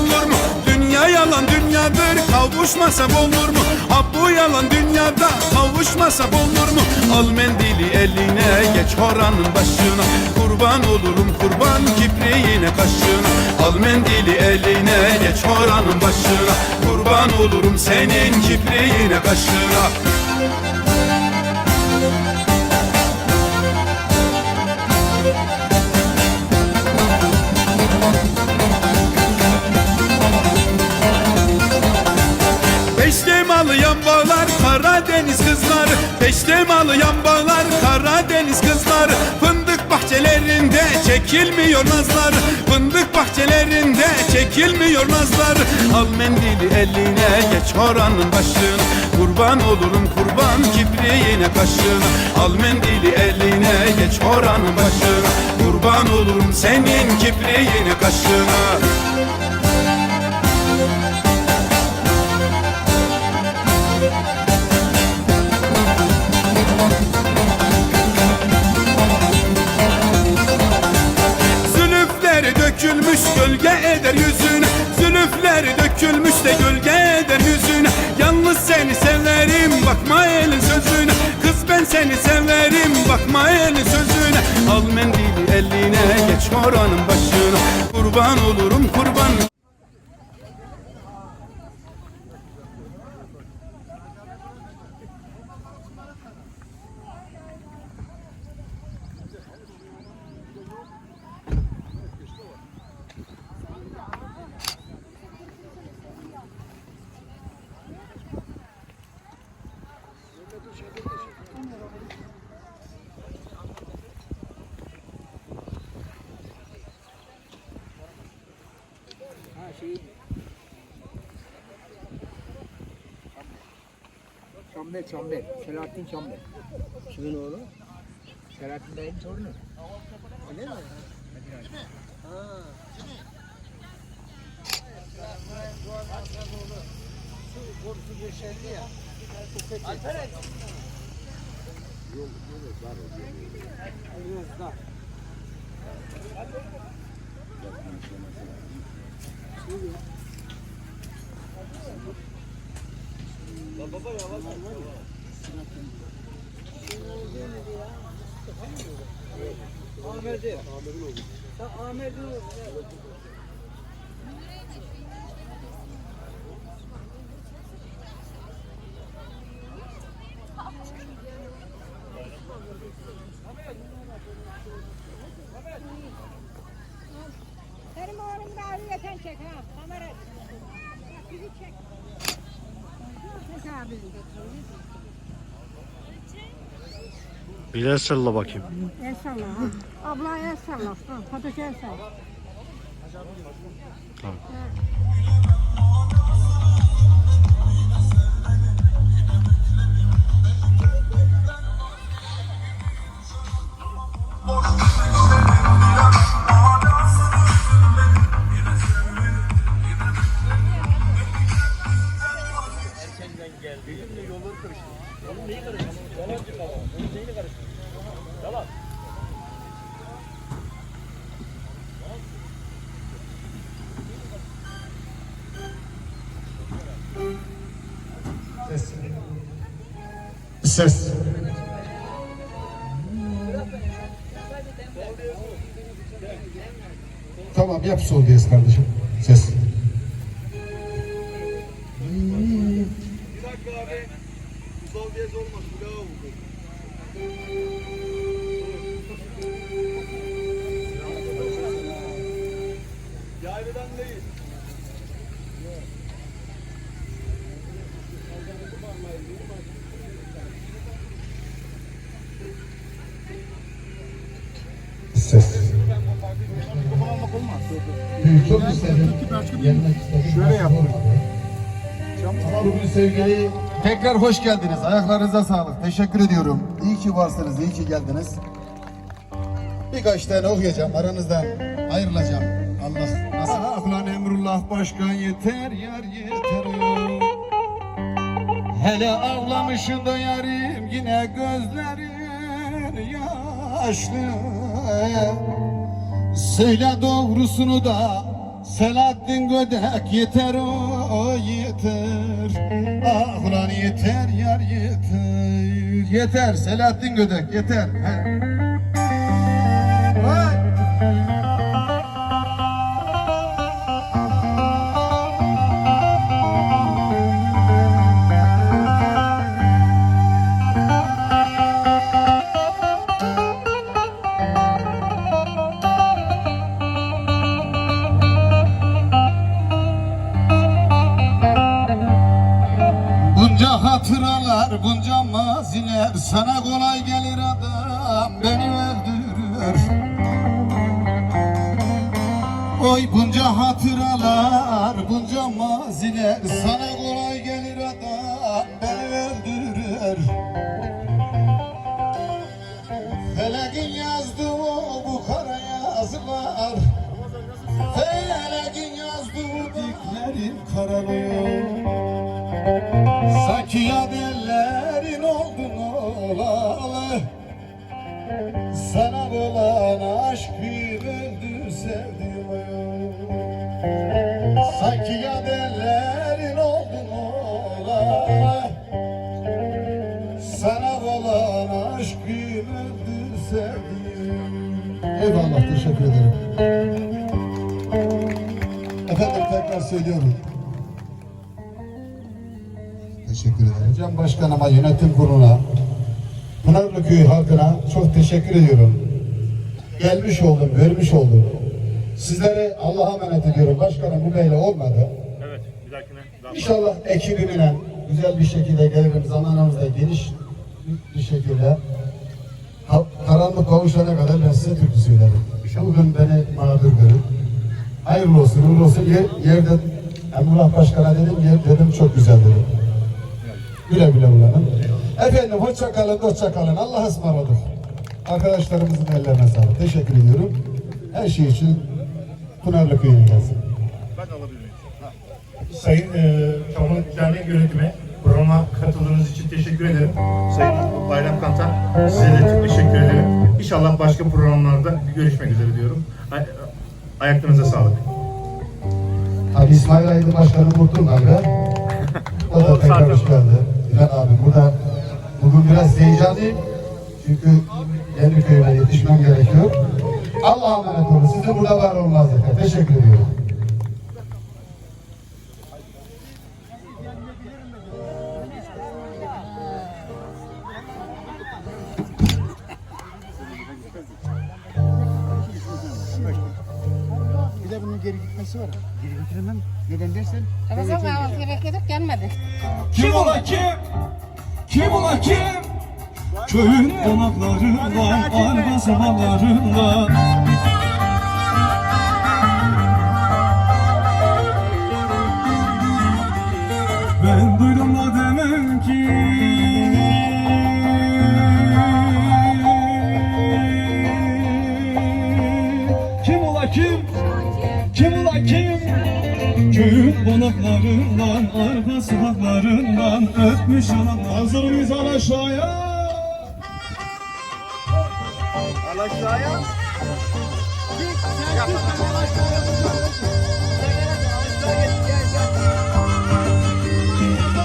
olur mu? Dünya yalan dünyadır kavuşmasa olur mu? Ha bu yalan dünyada kavuşmasa olur mu? Al mendili eline geç horanın başına Kurban olurum kurban kipriğine kaşına Al mendili eline geç horanın başına Kurban olurum senin kipriğine kaşına Beşte malı bağlar Karadeniz kızları Beşte malı bağlar Karadeniz kızları Fındık bahçelerinde çekilmiyor nazlar. Fındık bahçelerinde çekilmiyor nazlar. Al mendili eline geç horanın başına Kurban olurum kurban kibriğine kaşına Al mendili eline geç horanın başına Kurban olurum senin kibriğine kaşına gölge eder yüzüne. Zülüfleri dökülmüş de gölge eder yüzüne. Yalnız seni severim bakma elin sözüne. Kız ben seni severim bakma elin sözüne. Al mendili eline geç horanın başına. Kurban olurum kurban Çamber, Çamber. Selahattin Çamber. Kimin oğlu? Selahattin Bey'in torunu. Öyle mi? Ha. Şu korusu yeşerdi ya. Alperen. Yol, yol var o Yok, da. Ahmet'i. Ahmet'in oğlu. Sen Ahmet'in oğlu. Benim oğlum da ayrıyeten çek ha. Kamera. Bizi çek. Abi. Bilal salla bakayım. El salla ha. Abla el salla. Fatoş el salla. Tamam. Ses. Ses. Tamam yap sol diyez kardeşim. Ses. Çok istedim. Gelmek istedim. Şöyle yapalım. Ama bugün sevgili tekrar hoş geldiniz. Ayaklarınıza sağlık. Teşekkür ediyorum. İyi ki varsınız. iyi ki geldiniz. Birkaç tane okuyacağım. Aranızda ayrılacağım. Allah nasip. Ah lan Emrullah Başkan yeter yar yeter. Hele ağlamışın da yarim yine gözlerin yaşlı Söyle doğrusunu da Selahattin Gödek yeter o yeter. Ah ulan yeter yar yeter. Yeter Selahattin Gödek yeter. He. Yazılar Felekin yazdığı diklerim karalıyor Sanki yad söylüyorum Teşekkür ederim. Cem Başkanıma, yönetim kuruluna, Pınarlı Köyü halkına çok teşekkür ediyorum. Gelmiş oldum, görmüş oldum. Sizlere Allah'a emanet ediyorum. Başkanım bu böyle olmadı. Evet, bir dahakine daha İnşallah ekibimle güzel bir şekilde gelirim zamanımızda geniş bir şekilde karanlık kavuşana kadar ben size türkü söylerim. Bugün beni mağdur görün. Hayırlı olsun, uğurlu olsun. Yer, yerde Emrullah Başkan'a dedim, yer dedim çok güzel dedim. Güle güle kullanın. Efendim hoşça kalın, hoşça kalın. Allah'a ısmarladık. Arkadaşlarımızın ellerine sağlık. Teşekkür ediyorum. Her şey için Pınarlı Köyü'ne gelsin. ben alabilir miyim? Sayın e, Kamu Dernek Yönetimi programa katıldığınız için teşekkür ederim. Sayın Bayram Kantan size de teşekkür ederim. İnşallah başka programlarda görüşmek üzere diyorum. Ay- Ayaklarınıza sağlık. Abi İsmail Aydın Başkanı unuttun galiba. O da tekrar hoş geldi. Bilal abi burada bugün biraz heyecanlıyım. Çünkü kendi köyüme yetişmem gerekiyor. Allah'a emanet olun. Siz de burada var olmaz. Teşekkür ediyorum. Gitmesi var. Geri götüremem. Neden dersen? Ramazan kahvaltı edip gelmedi. Kim ola kim? Kim ola kim? Köyün konaklarından, arba sabahlarından Ben duydum da demem ki Köyün konaklarından, arpa sokaklarından öpmüş alan Hazır mıyız al aşağıya? Gelip içecek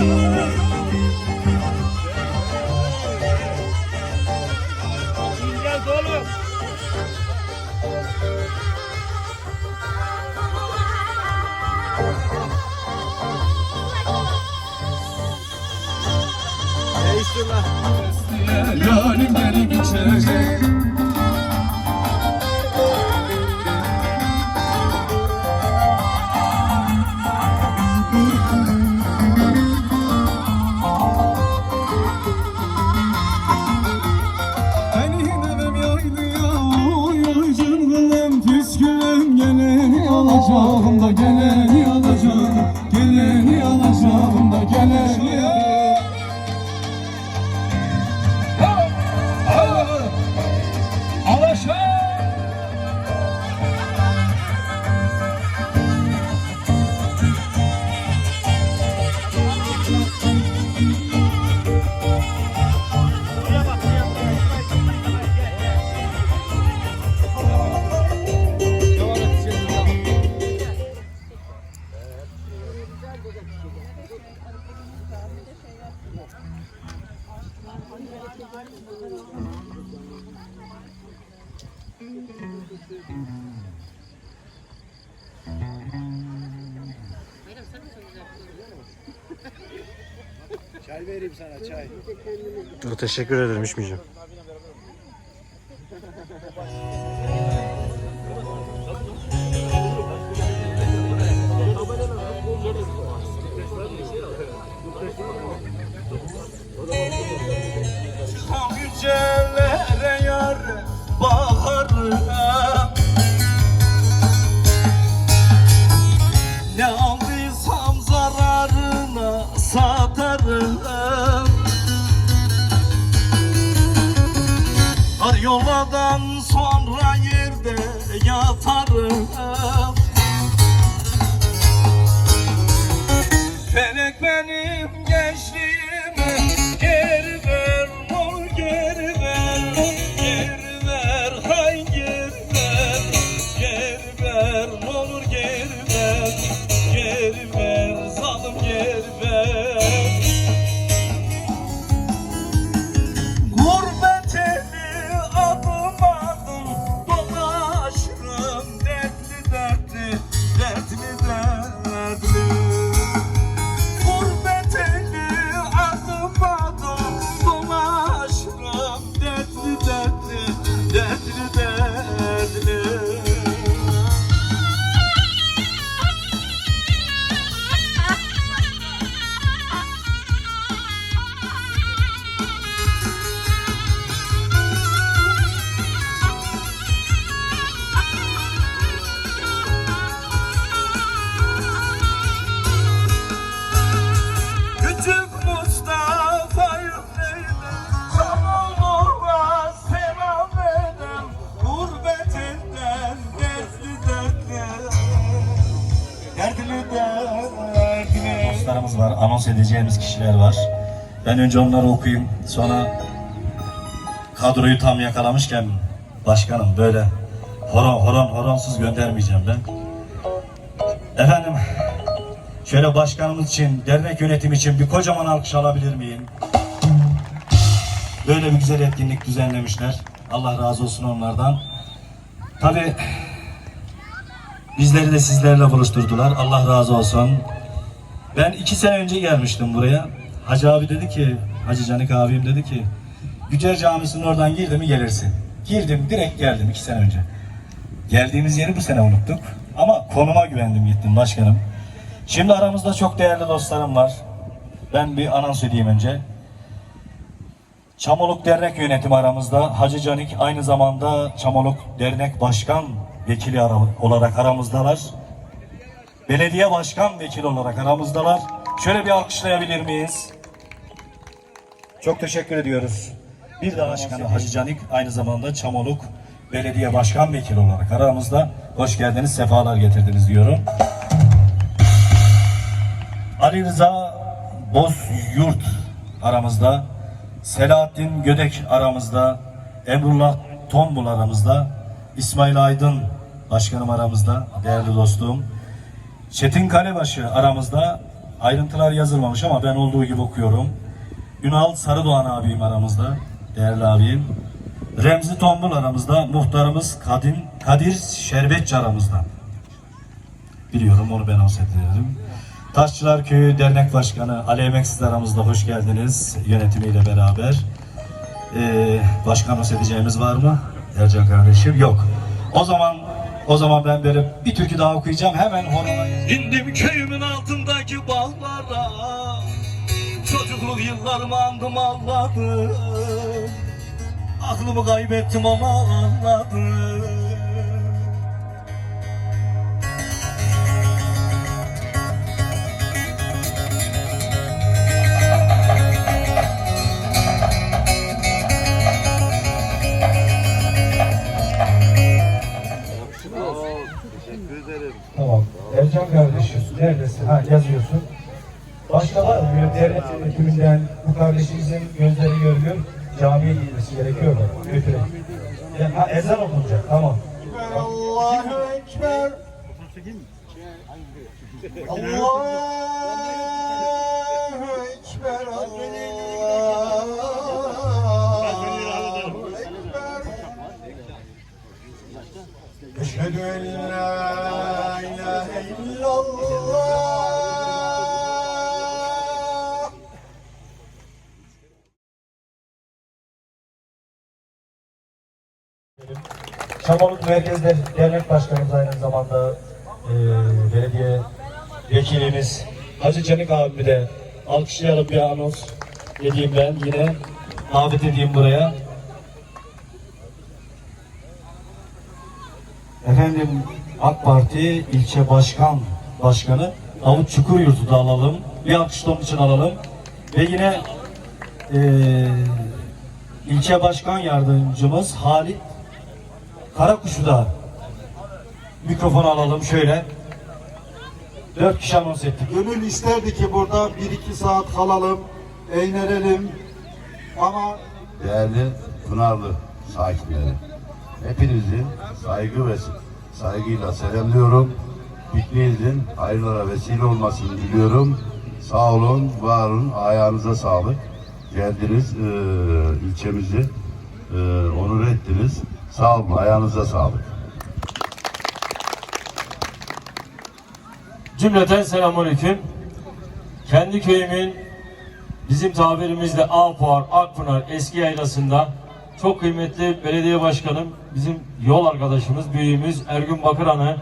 Beni demem yaylı ya Oy oy cırgılım püskülüm Geleni alacağım da geleni teşekkür ederim içmeyeceğim. father. Dostlarımız var, anons edeceğimiz kişiler var. Ben önce onları okuyayım, sonra kadroyu tam yakalamışken başkanım böyle horon horon horonsuz göndermeyeceğim ben. Efendim, şöyle başkanımız için, dernek yönetimi için bir kocaman alkış alabilir miyim? Böyle bir güzel etkinlik düzenlemişler. Allah razı olsun onlardan. Tabii bizleri de sizlerle buluşturdular. Allah razı olsun. Ben iki sene önce gelmiştim buraya. Hacı abi dedi ki, Hacı Canik abim dedi ki, Gücer Camisi'nin oradan girdi mi gelirsin. Girdim, direkt geldim iki sene önce. Geldiğimiz yeri bu sene unuttuk. Ama konuma güvendim gittim başkanım. Şimdi aramızda çok değerli dostlarım var. Ben bir anons edeyim önce. Çamoluk Dernek Yönetimi aramızda. Hacı Canik aynı zamanda Çamoluk Dernek Başkan Vekili ara- olarak aramızdalar. Belediye başkan vekili olarak aramızdalar. Şöyle bir alkışlayabilir miyiz? Çok teşekkür ediyoruz. Bir de başkanı Hacı Canik aynı zamanda Çamoluk Belediye Başkan Vekili olarak aramızda. Hoş geldiniz, sefalar getirdiniz diyorum. Ali Rıza Bozyurt aramızda. Selahattin Gödek aramızda. Emrullah Tombul aramızda. İsmail Aydın başkanım aramızda. Değerli dostum. Çetin Kalebaşı aramızda. Ayrıntılar yazılmamış ama ben olduğu gibi okuyorum. Ünal Sarıdoğan abim aramızda. Değerli abim. Remzi Tombul aramızda. Muhtarımız Kadim, Kadir Şerbetçi aramızda. Biliyorum onu ben anonsederdim. Taşçılar Köyü Dernek Başkanı Ali Emeksiz aramızda hoş geldiniz yönetimiyle beraber. Ee, başkan anons var mı? Ercan kardeşim yok. O zaman o zaman ben böyle bir türkü daha okuyacağım hemen horona İndim köyümün altındaki bağlara Çocukluk yıllarımı andım ağladım. Aklımı kaybettim ama anladım Ha yazıyorsun. Başka var mı? Bir devlet yönetiminden bu kardeşimizin gözleri görüyor. Camiye gitmesi gerekiyor mu? Götürelim. Ya, ha ezan okunacak. Tamam. Allahu Ekber Allahu Ekber Allahu Ekber Eşhedü en la ilahe illallah Çamoluk Merkezler Dernek Başkanımız aynı zamanda e, belediye vekilimiz Hacı Canik abimi de alkışlayalım bir anons edeyim ben yine davet edeyim buraya. Efendim AK Parti ilçe başkan başkanı Davut Çukuryurt'u da alalım. Bir alkış onun için alalım. Ve yine eee ilçe başkan yardımcımız Halit Karakuş'u da mikrofonu alalım şöyle. Dört kişi anons ettik. Gönül isterdi ki burada bir iki saat kalalım, eğlenelim. Ama Değerli Pınarlı sakinleri, hepinizi saygı ve saygıyla selamlıyorum. Pikniğinizin hayırlara vesile olmasını diliyorum. Sağ olun, var olun, ayağınıza sağlık. Geldiniz, eee, ilçemizi eee, onur ettiniz. Sağ olun, ayağınıza sağlık. Cümleten selamünaleyküm. Kendi köyümün bizim tabirimizle Ağpuar, Akpınar eski yaylasında çok kıymetli belediye başkanım, bizim yol arkadaşımız, büyüğümüz Ergün Bakıran'ı,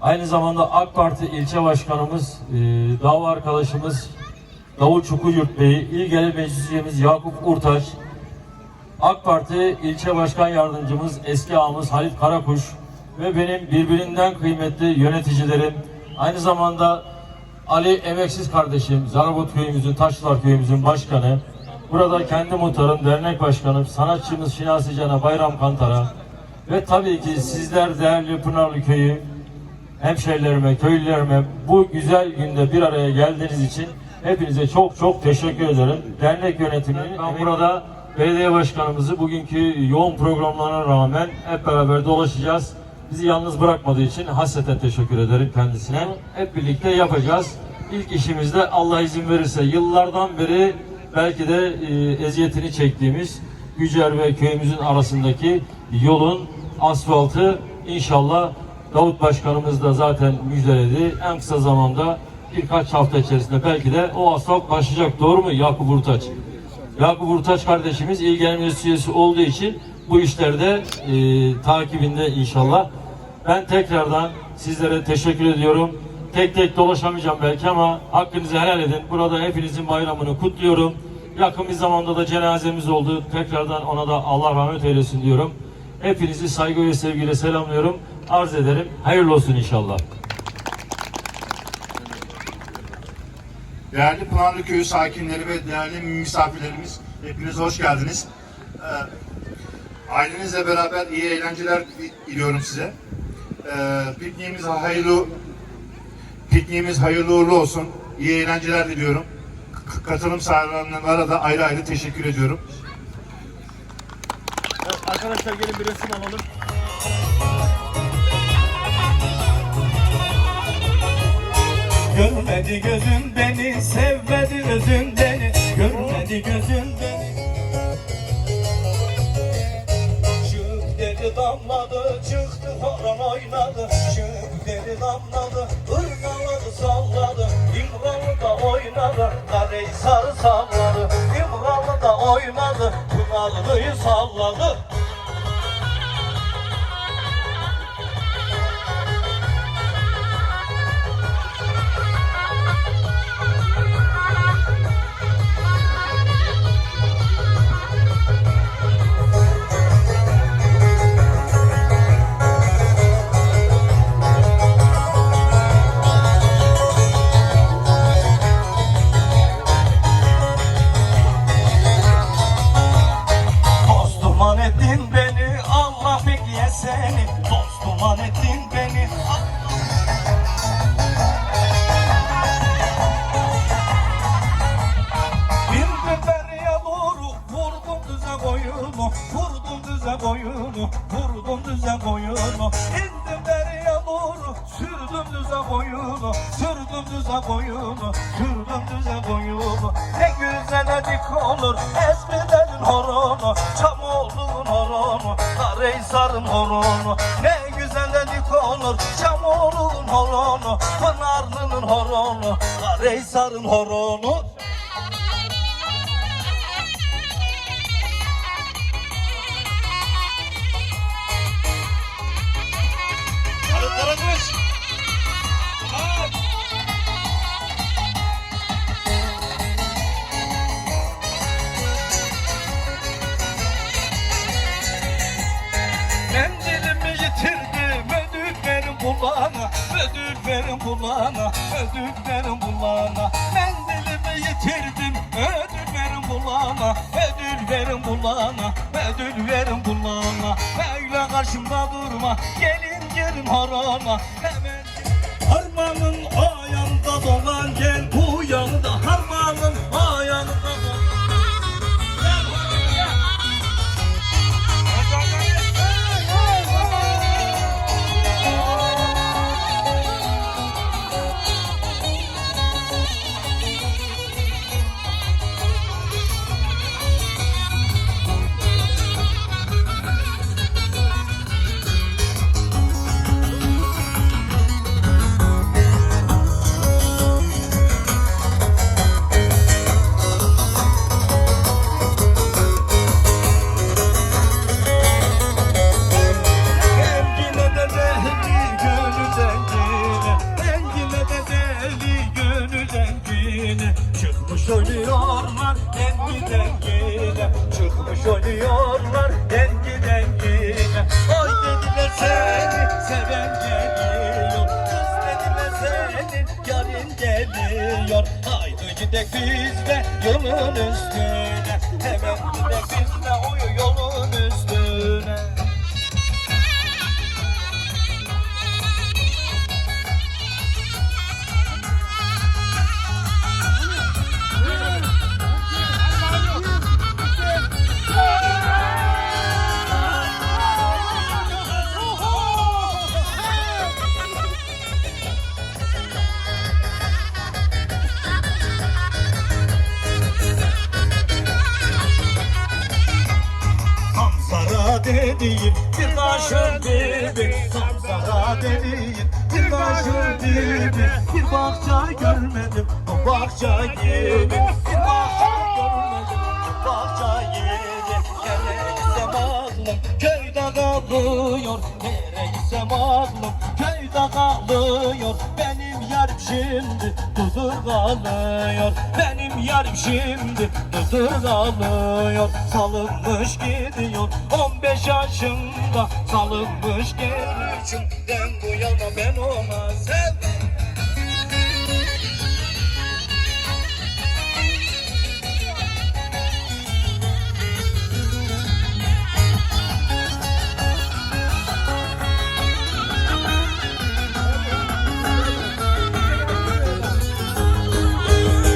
aynı zamanda AK Parti ilçe başkanımız, e, dava arkadaşımız Davut Çukuryurt Bey'i, İl Genel Meclis Yakup Urtaç, AK Parti ilçe başkan yardımcımız eski ağamız Halit Karakuş ve benim birbirinden kıymetli yöneticilerim, aynı zamanda Ali Emeksiz kardeşim, Zarabot köyümüzün, Taşlar köyümüzün başkanı, burada kendi muhtarım, dernek başkanım, sanatçımız Şinasi Can'a, Bayram Kantar'a ve tabii ki sizler değerli Pınarlı Köyü, hemşehrilerime, köylülerime bu güzel günde bir araya geldiğiniz için hepinize çok çok teşekkür ederim. Dernek yönetimini ben burada belediye başkanımızı bugünkü yoğun programlarına rağmen hep beraber dolaşacağız. Bizi yalnız bırakmadığı için hasreten teşekkür ederim kendisine. Hep birlikte yapacağız. İlk işimizde Allah izin verirse yıllardan beri belki de e, eziyetini çektiğimiz Gücer ve köyümüzün arasındaki yolun asfaltı inşallah Davut Başkanımız da zaten müjdeledi. En kısa zamanda birkaç hafta içerisinde belki de o asfalt başlayacak. Doğru mu Yakup Urtaç? Yakup Urtaç kardeşimiz İl Genel üyesi olduğu için bu işlerde e, takibinde inşallah. Ben tekrardan sizlere teşekkür ediyorum. Tek tek dolaşamayacağım belki ama hakkınızı helal edin. Burada hepinizin bayramını kutluyorum. Yakın bir zamanda da cenazemiz oldu. Tekrardan ona da Allah rahmet eylesin diyorum. Hepinizi saygı ve sevgiyle selamlıyorum. Arz ederim. Hayırlı olsun inşallah. Değerli Pınarlı Köyü sakinleri ve değerli misafirlerimiz, hepiniz hoş geldiniz. Ee, ailenizle beraber iyi eğlenceler diliyorum size. Ee, pikniğimiz hayırlı pikniğimiz hayırlı uğurlu olsun. İyi eğlenceler diliyorum. Katılım sağlayanlara da ayrı ayrı teşekkür ediyorum. Arkadaşlar gelin bir resim alalım. Görmedi gözün beni, sevmedi özün beni. Görmedi gözün beni. Dedi damladı, çıktı horon oynadı. Şık dedi damladı, ırgaladı salladı. İmralı da oynadı, kareyi sarı salladı. İmralı da oynadı, Pınarlı'yı salladı. Seni. Dostum ettin beni, Bir biberiye doğru vurdum düze boyunu, vurdum düze boyunu, vurdum düze boyunu. İndim beriye doğru, sürdüm düze boyunu, sürdüm düze boyunu, sürdüm düze boyunu. Ne güzel dik olur Esmilerin horonu, Çamoğlu'nun horonu, Karahisar'ın horonu. Ne güzel dik olur Çamoğlu'nun horonu, Pınarlı'nın horonu, Karahisar'ın horonu. Mendilimi yitirdim ödüm verin bulana Ödüm verin bulana Ödüm verin bulana Mendilimi yitirdim ödüm verin bulana Ödül verin bulana Ödül verin bulana Böyle karşımda durma Gelin gelin harama. Hemen Harmanın ayağında dolan gel bu yanda şimdi huzur kalıyor. Benim yarım şimdi huzur kalıyor. Salınmış gidiyor. 15 yaşında Salınmış gelişimden bu yana ben ona sevmem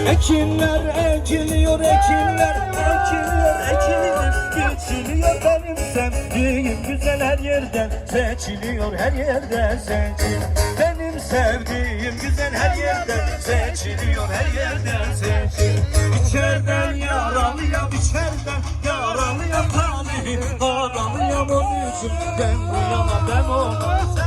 Ekinler ekiliyor, ekinler ekiliyor, ekiliyor Geçiliyor benim sevdiğim güzel her yerden. Seçiliyor her yerden seçil Benim sevdiğim güzel her yerden. Seçiliyor her yerden seçil İçeriden yaralıyam, içeriden yaralıyam talihim Aralıyam onun için. Ben bu yana ben ona